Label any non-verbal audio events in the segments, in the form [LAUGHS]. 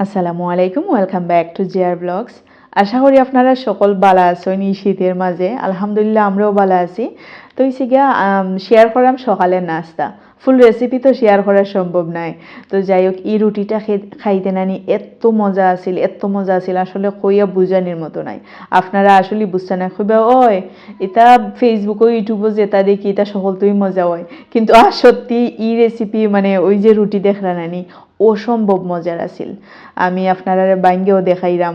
আসসালামু আলাইকুম welcome back to জিয়ার ব্লগস আশা করি আপনারা সকল বালা আছেন এই শীতের মাঝে। আলহামদুলিল্লাহ আমরাও বালা আছি। তো হচ্ছে গিয়া শেয়ার করাম সকালের নাস্তা। ফুল রেসিপি তো শেয়ার করা সম্ভব নাই। তো যাই হোক এই রুটিটা খাইতে নানি এত মজা আছিল এত মজা আছিল। আসলে কইয়া বুঝানির মতো নাই। আপনারা আসলে বুঝতে না কইবা ওই এটা ফেসবুক ও ইউটিউবও যেটা দেখি এটা সকলতেই মজা হয়। কিন্তু আর সত্যি ই রেসিপি মানে ওই যে রুটি দেখলা নানি অসম্ভব মজার আছিল। আমি আপনারা বাইঙ্গেও দেখাইলাম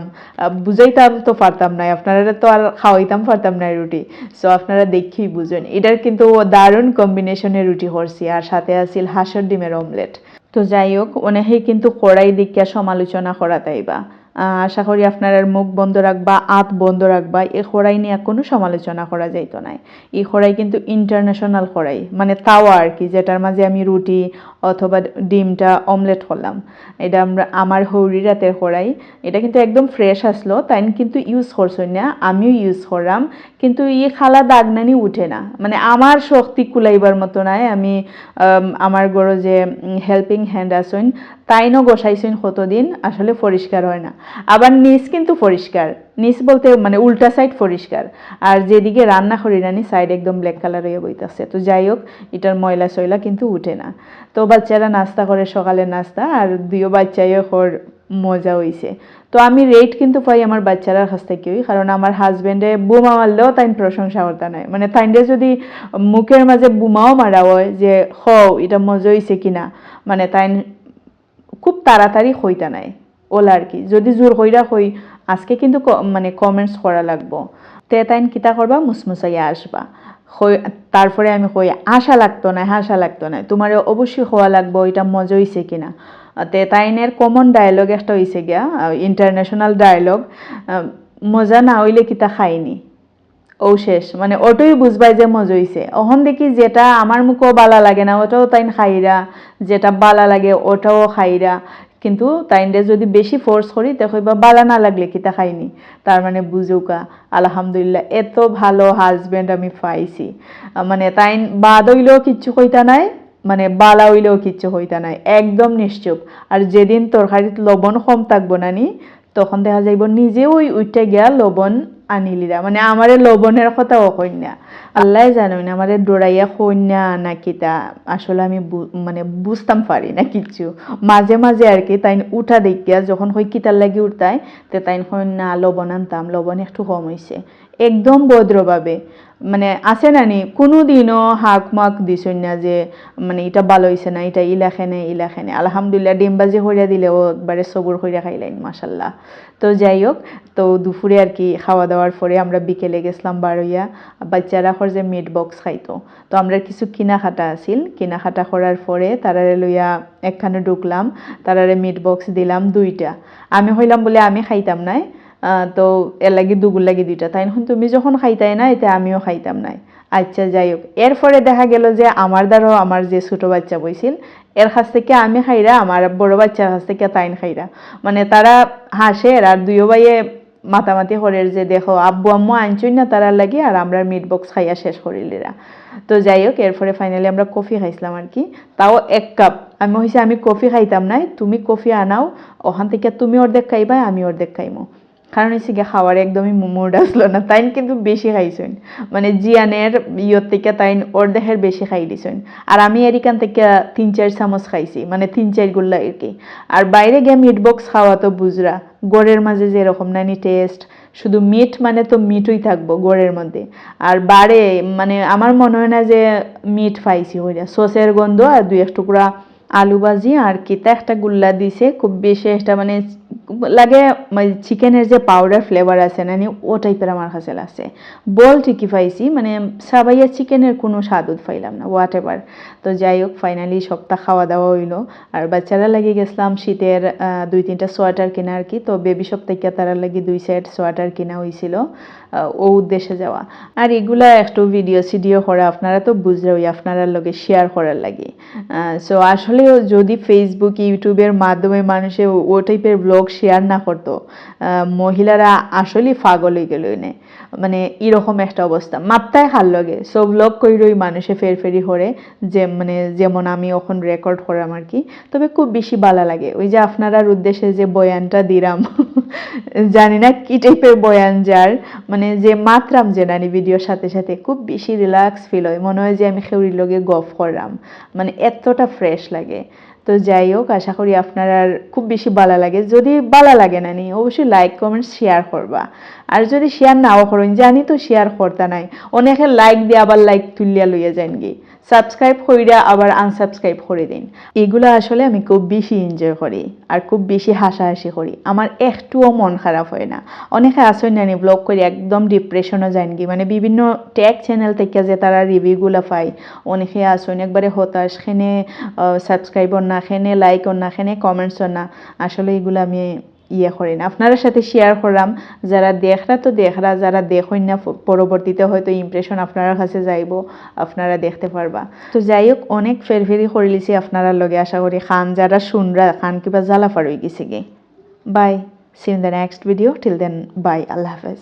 বুঝাইতাম তো পারতাম না আপনারা তো আর খাওয়াইতাম পারতাম না রুটি। সো আপনারা দেখেই বুঝেন। এটার কিন্তু দারুণ কম্বিনেশনের রুটি করছি। আর সাথে আছিল হাঁসের ডিমের অমলেট তো যাই হোক, অনেকেই কিন্তু কড়াই দিকিয়া সমালোচনা করা তাইবা। আশা করি আপনার মুখ বন্ধ রাখবা আত বন্ধ রাখবা এই খড়াই নিয়ে কোনো সমালোচনা করা যাইতো না। এই খড়াই কিন্তু ইন্টারন্যাশনাল খড়াই মানে তাওয়া আর কি যেটার মাঝে আমি রুটি অথবা ডিমটা অমলেট করলাম। এটা আমরা আমার হৌরি রাতের খড়াই এটা কিন্তু একদম ফ্রেশ আসলো তাই কিন্তু ইউজ করছই না আমিও ইউজ করলাম কিন্তু ই খালা দাগনানি উঠে না। মানে আমার শক্তি কুলাইবার মতো নাই আমি আম, আমার গড়ো যে হেল্পিং হ্যান্ড আসইন তাইনও গোসাইছেন কতদিন, আসলে পরিষ্কার হয় না। আবার নিচ কিন্তু পরিষ্কার। নিচ বলতে মানে উল্টা সাইড পরিষ্কার। আর যেদিকে রান্না করি রানি সাইড একদম ব্ল্যাক কালার হয়ে বইতেছে। তো যাই হোক, এটার ময়লা সয়লা কিন্তু উঠে না। তো বাচ্চারা নাস্তা করে সকালে নাস্তা, আর দুইও বাচ্চাইও খর মজা হইছে। তো আমি রেট কিন্তু পাই আমার বাচ্চারার কাছ থেকেই, কারণ আমার হাজবেন্ডে বোমা মারলেও তাই প্রশংসা করতে নাই। মানে তাইন্ডে যদি মুখের মাঝে বোমাও মারা হয় যে হ এটা মজা হইছে কিনা মানে তাই খুব তাড়াতাড়ি হইতা নাই। ওলা আর কি। যদি জোর হইরা হই, আজকে কিন্তু মানে কমেন্টস করা লাগবো। তে তাইন কিতা করবা? মুসমুসাইয়া আসবা। তারপরে আমি কই, আশা লাগতো না হাসা লাগতো না। তোমার অবশ্যই হওয়া লাগবো এটা মজা হইছে কিনা? তে তাইনের কমন ডায়লগ একটা হইছে গিয়া ইন্টারন্যাশনাল ডায়লগ মজা না হইলে কিতা খাইনি? ও শেষ। মানে ওটাই বুঝবাই যে মজা অহন দেখি যেটা আমার মুখও বালা লাগে না, ওটাও তাইন খাইরা। যেটা বালা লাগে, ওটাও খাইরা। কিন্তু তাইনরে যদি বেশি ফোর্স করি দেখো বা বালা না লাগলে কিতা খাইনি? তার মানে বুঝুকা, আলহামদুলিল্লাহ, এত ভালো হাজবেন্ড আমি পাইছি। মানে তাইন বাদ হইলেও কিচ্ছু কইতা নাই মানে বালা হইলেও কিচ্ছু হইতা নাই, একদম নিশ্চুপ। আর যেদিন তরকারিত লবণ কম থাকব নানি, তখন দেখা যাইব নিজে ওই উইটা গিয়া লবণ আনিলিরা মানে আমারে লবণের কথা কন্যা আল্লাহ জানো না আমারে দৌড়াইয়া কন্যা না কিতা। আসলে আমি মানে বুঝতাম পারি না কিছু মাঝে মাঝে আর কি তাই উঠা দেখিয়া যখন হই কিতার লাগি উঠতাই তে তাই না, লবণ আনতাম। লবণ একটু কম হইছে একদম ভদ্রভাবে। মানে আছে না নি কোনো দিনও হাক মাক দিছই না যে মানে এটা ভালো হইছে না, এটা ই লেখে নে ই লেখে নে আলহামদুলিল্লাহ ডিমবাজি হইয়া দিলেও একবারে সবুর হইয়া খাইলেন মাসাল্লাহ তো যাই হোক, তো দুপুরে আর কি খাওয়া দাওয়ার পরে আমরা বিকেলে গেছিলাম বারোইয়া, বাচ্চারা হর যে মিট বক্স খাইতো। তো আমরা কিছু কিনা খাটা আছিল কিনা খাটা করার পরে তারারে লইয়া একখানে ঢুকলাম, তারারে মিট বক্স দিলাম দুইটা। আমি হইলাম বলে আমি খাইতাম নাই তো এর লাগি দুগুর লাগি দুইটা। তাই এখন তুমি যখন খাইতাই না এতে আমিও খাইতাম নাই। আচ্ছা যাই হোক। এরপরে দেখা গেল যে আমার দ্বারাও আমার যে ছোট বাচ্চা বইছিল, এর কাছ থেকে আমি খাইরা, আমার বড় বাচ্চার কাছ থেকে তাইন খাইরা। মানে তারা হাসে, আর দুইও ভাইয়ে মাতামাতি হরের যে দেখো, আব্বু, আম্মু আনছই না তারা লাগি, আর আমরা মিট বক্স খাইয়া শেষ করিলিরা তো যাই হোক, এরপরে ফাইনালি আমরা কফি খাইছিলাম আর কি। তাও এক কাপ আমি হয়েছে আমি কফি খাইতাম নাই, তুমি কফি আনাও, ওখান থেকে তুমি অর্ধেক খাইবা আমি অর্ধেক খাইমো। কারণ হচ্ছে গিয়ে খাওয়ার একদমই মুড আসলো না। তাইন কিন্তু বেশি খাইছেন। মানে জিয়ানের ইয়র থেকে তাইন অর্ধেকের বেশি খাই দিছেন। আর আমি এরিকান থেকে তিন চার চামচ খাইছি মানে তিন চার গুল্লা আর কি। আর বাইরে গিয়ে মিট বক্স খাওয়া তো বুঝরা, গড়ের মাঝে যেরকম নানি টেস্ট শুধু মিট মানে তো মিটই থাকব গড়ের মধ্যে। আর বারে মানে আমার মনে হয় না যে মিট পাইছি হইয়া সসের গন্ধ আর দুই এক টুকরা আলু ভাজি আর কিতা একটা গুল্লা দিছে, খুব বেশি একটা মানে লাগে চিকেনের যে পাউডার ফ্লেভার আছে না ও টাইপের আমার কাছে লাগছে। বল ঠিকই পাইছি মানে সাবাইয়া চিকেনের কোনো স্বাদুদ পাইলাম না হোয়াট এভার তো যাই হোক ফাইনালি সপ্তাহ খাওয়া দাওয়া হইল। আর বাচ্চারা লাগিয়ে গেছিলাম শীতের দুই তিনটা সোয়েটার কেনা আর কি, তো বেবি থেকে তারা লাগি দুই সেট সোয়াটার কেনা হয়েছিল ও উদ্দেশ্যে যাওয়া। আর এগুলা একটু ভিডিও সিডিও করা, আপনারা তো বুঝলেই আপনারা লগে শেয়ার করার লাগে। সো আসলে যদি ফেসবুক ইউটিউবের মাধ্যমে মানুষে ও টাইপের ব্লগ শেয়ার না করতো মহিলারা আসলেই পাগল হয়ে গেল এনে। মানে এরকম একটা অবস্থা। মাত্রায় হার লগে। সব লোক কইরই মানুষে ফের ফেরি করে যে মানে যেমন আমি এখন রেকর্ড করাম আর কি। তবে খুব বেশি বালা লাগে। ওই যে আপনারার উদ্দেশ্যে যে বয়ানটা দিলাম [LAUGHS] জানি না কি টাইপের বয়ান যার। মানে যে মাত্রাম যে নানি ভিডিওর সাথে সাথে খুব বেশি রিল্যাক্স ফিল হয়। মনে হয় যে আমি খেউরির লগে গফ করলাম মানে এতটা ফ্রেশ লাগে। তো যাই হোক, আশা করি আপনার আর খুব বেশি বালা লাগে। যদি বালা লাগে না নি, অবশ্যই লাইক কমেন্ট শেয়ার করবা। আর যদি শেয়ার নাও করেন, জানি তো শেয়ার করতে নাই। অনেকে লাইক দিয়ে আবার লাইক তুলিয়া লইয়া যান গি সাবস্ক্রাইব কইরা আবার আনসাবস্ক্রাইব করে দিন। এগুলো আসলে আমি খুব বেশি এনজয় করি আর খুব বেশি হাসাহাসি করি। আমার একটুও মন খারাপ হয় না। অনেকে আসেন জানি ব্লগ করে একদম ডিপ্রেশনও যান কি মানে বিভিন্ন ট্যাগ চ্যানেল থেকে যে তারা রিভিউগুলো পায়, অনেকে আসেন একবারে হতাশ, খেনে সাবস্ক্রাইবর না, খেনে লাইকও না, খেনে কমেন্টসও না। আসলে এগুলো আমি ইয়ে করেন। আপনার সাথে শেয়ার করলাম, যারা দেখরা তো দেখরা, যারা দেখেন না পরবর্তীতে হয়তো ইমপ্রেশন আপনার কাছে যাইব, আপনারা দেখতে পারবা। তো যাই হোক, অনেক ফেরফেরি করে লিছি আপনারা লগে, আশা করি খান যারা শুনরা, খান কিবা জ্বালা ফার হয়ে গেছে গে। Bye see in the next video till then bye আল্লাহ হাফেজ।